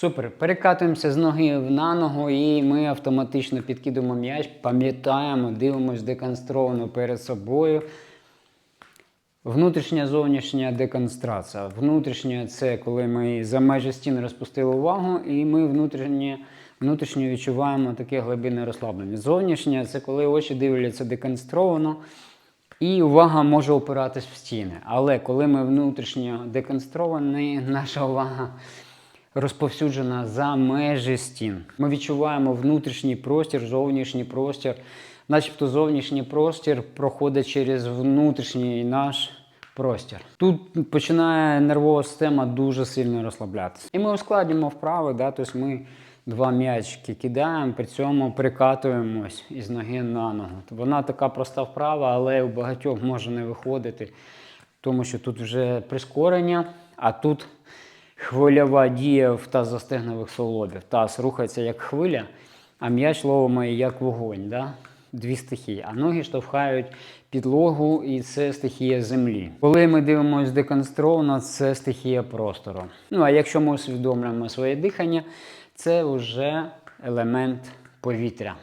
Супер. Перекатуємося з ноги на ногу, і ми автоматично підкидуємо м'яч, пам'ятаємо, дивимося деконстровано перед собою. Внутрішня зовнішня деконстрація. Внутрішня це коли ми за межі стін розпустили увагу, і ми внутрішнє, внутрішньо відчуваємо таке глибинне розслаблення. Зовнішня це коли очі дивляться деконстровано, і увага може опиратись в стіни. Але коли ми внутрішньо деконстровані, наша увага розповсюджена за межі стін. Ми відчуваємо внутрішній простір, зовнішній простір, начебто зовнішній простір проходить через внутрішній наш простір. Тут починає нервова система дуже сильно розслаблятися. І ми ускладнюємо вправи, да? тобто ми два м'ячики кидаємо, при цьому прикатуємось із ноги на ногу. Вона така проста вправа, але у багатьох може не виходити, тому що тут вже прискорення, а тут хвильова дія в тазостегнових суглобів. Таз рухається як хвиля, а м'яч ловимо як вогонь. Да? Дві стихії. А ноги штовхають підлогу, і це стихія землі. Коли ми дивимося деконстровано, це стихія простору. Ну а якщо ми усвідомлюємо своє дихання, це вже елемент повітря.